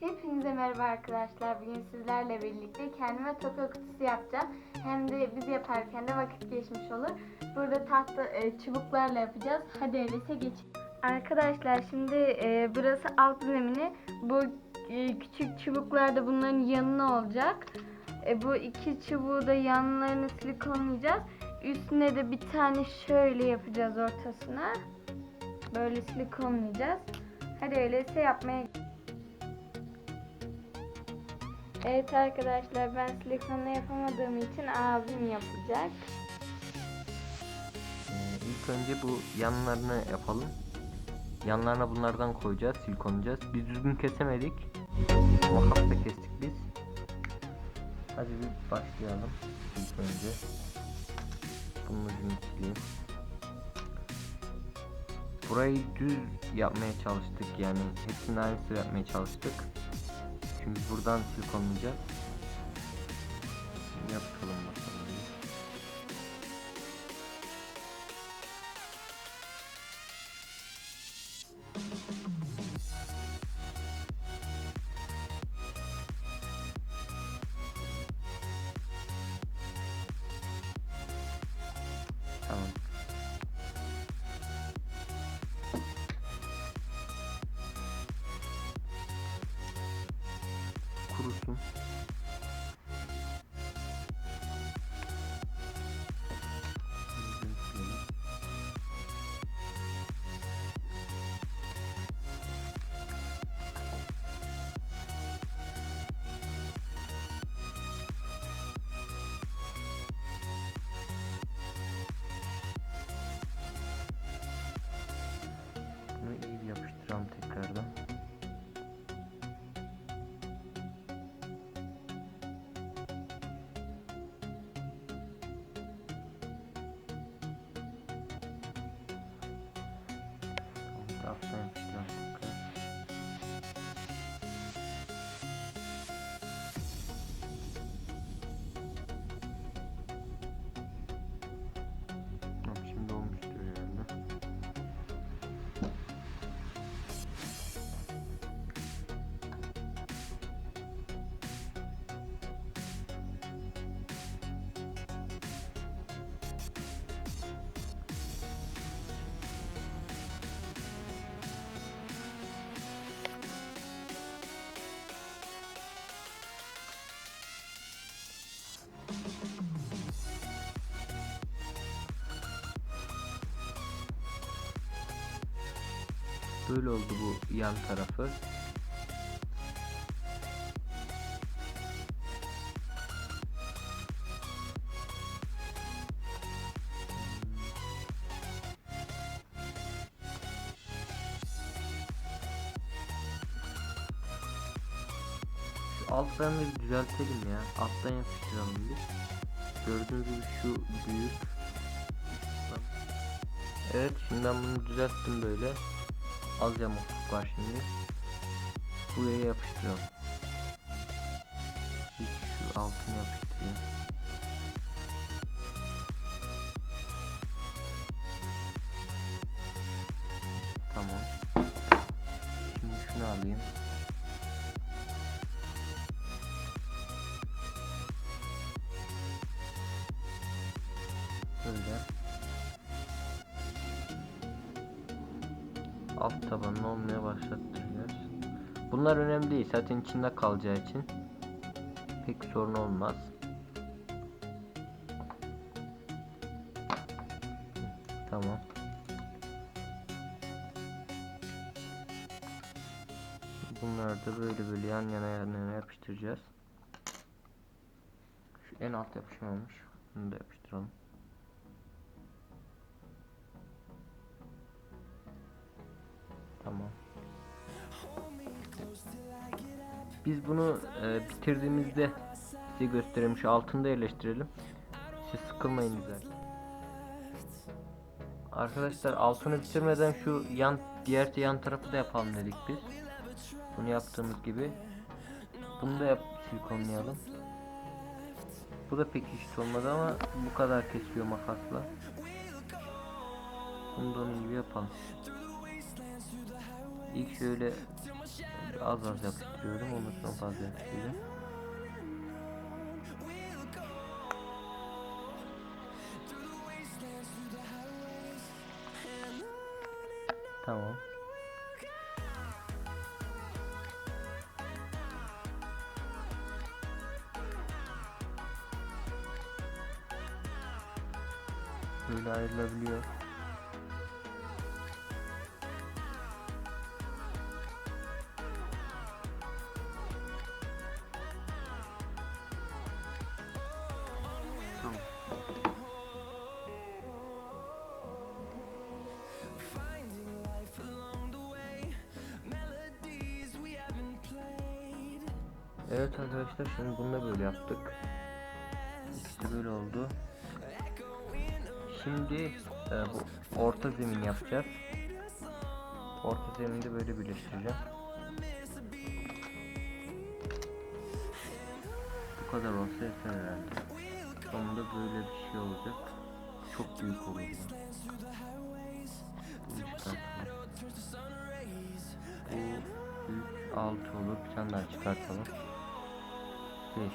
Hepinize merhaba arkadaşlar. Bugün sizlerle birlikte kendime toka kutusu yapacağım. Hem de biz yaparken de vakit geçmiş olur. Burada tahta e, çubuklarla yapacağız. Hadi öyleyse geçelim. Arkadaşlar şimdi e, burası alt zemini. Bu e, küçük çubuklar da bunların yanına olacak. E, bu iki çubuğu da yanlarını silikonlayacağız. Üstüne de bir tane şöyle yapacağız ortasına. Böyle silikonlayacağız. Hadi öyleyse yapmaya Evet arkadaşlar ben silikonla yapamadığım için abim yapacak. Ee, ilk önce bu yanlarını yapalım. Yanlarına bunlardan koyacağız, silikonlayacağız. Biz düzgün kesemedik. Makasla kestik biz. Hadi bir başlayalım. İlk önce. Bunun ucunu. Burayı düz yapmaya çalıştık yani hepsini aynısı yapmaya çalıştık. Şimdi buradan silikonlayacağız. Yapalım bakalım. Tamam. пожалуйста. Böyle oldu bu yan tarafı. Şu altlarını bir düzeltelim ya. Alttan yapıştıralım bir. Gördüğünüz gibi şu büyük. Evet şimdi ben bunu düzelttim böyle. Az yamukluk var şimdi. Buraya yapıştıralım. İlk şu altını yapıştırayım. Tamam. Şimdi şunu alayım. Böyle. Alt tabanlı olmaya başlattıracağız. Bunlar önemli değil. Zaten içinde kalacağı için pek sorun olmaz. Tamam. Bunları da böyle böyle yan yana yan yana yapıştıracağız. Şu en alt yapışmamış. Bunu da yapıştıralım. Biz bunu e, bitirdiğimizde size göstereyim. Şu altında yerleştirelim. Siz sıkılmayın güzel. Arkadaşlar altını bitirmeden şu yan diğer yan tarafı da yapalım dedik biz. Bunu yaptığımız gibi. Bunu da yap silikonlayalım. Bu da pek eşit olmadı ama bu kadar kesiyor makasla. Bunu da onun gibi yapalım. İlk şöyle Az az yapıştırıyorum. Sonra fazla yapıştırıyorum. Tamam. Böyle ayrılabiliyor. Evet arkadaşlar şimdi bunu da böyle yaptık. İkisi böyle oldu. Şimdi e, bu orta zemin yapacağız. Orta zeminde böyle birleştireceğim. Bu kadar olsa yeter herhalde. Sonunda böyle bir şey olacak. Çok büyük olur çıkartalım. Bu 3, 6 olur. Bir tane daha çıkartalım. 5.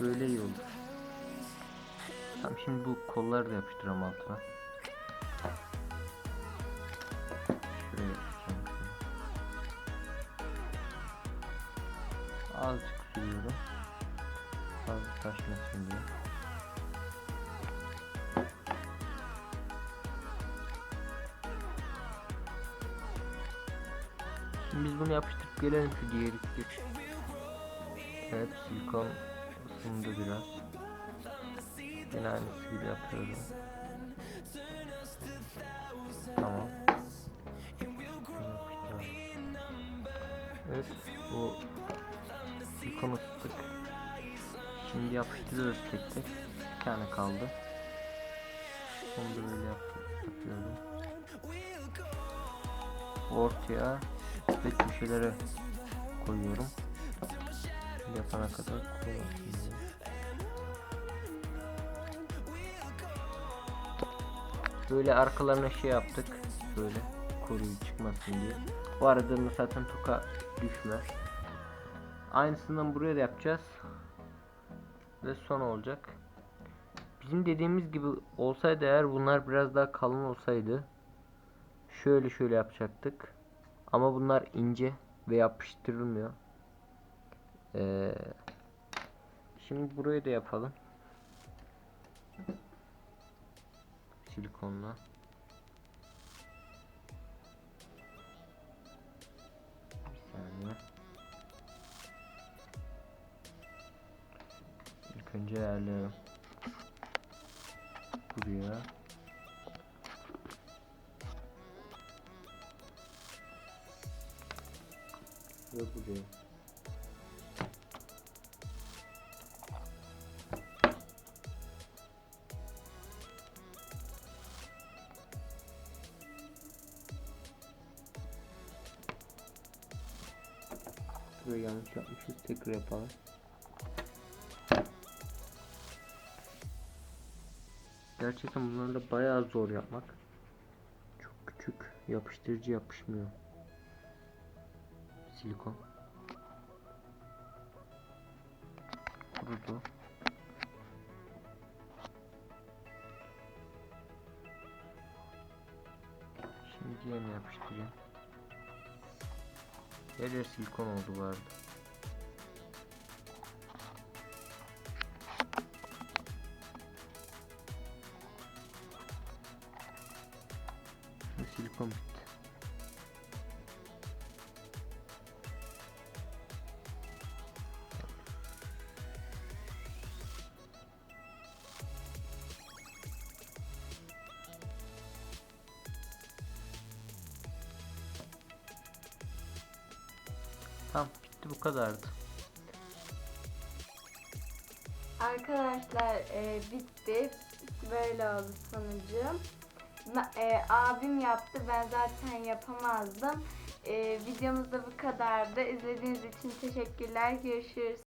Böyle iyi olur. Tamam şimdi bu kolları da yapıştıralım altına. Yapıştıralım. Azıcık sürüyorum. Fazla taşmasın diye. Şimdi biz bunu yapıştırıp gelelim şu diğer. Evet silikon ısındı biraz. Yine aynısı gibi yapıyorum. Tamam. Evet bu silikon ısıttık. Şimdi yapıştırıyoruz tek tek. Bir tane kaldı. Onu da böyle yap yapıyorum. Ortaya ve köşelere koyuyorum. Yapana kadar koyuyorum. Böyle arkalarına şey yaptık. Böyle koruyucu çıkmasın diye. Bu arada da zaten toka düşmez. Aynısından buraya da yapacağız. Ve son olacak. Bizim dediğimiz gibi olsaydı eğer bunlar biraz daha kalın olsaydı şöyle şöyle yapacaktık. Ama bunlar ince ve yapıştırılmıyor. Ee, şimdi burayı da yapalım. Silikonla. Bir saniye. İlk önce ayarlayalım. Buraya. Ve buraya. Burayı yanlış yapmışız. Tekrar yapalım. Gerçekten bunları da bayağı zor yapmak. Çok küçük. Yapıştırıcı yapışmıyor. Silikon. Kurudu. Şimdi diğerini yapıştırayım. Her yer silikon oldu bu arada. Silikon bitti. Tamam bitti bu kadardı. Arkadaşlar e, bitti. Böyle oldu sonucu. E, abim yaptı. Ben zaten yapamazdım. E, videomuz da bu kadardı. İzlediğiniz için teşekkürler. Görüşürüz.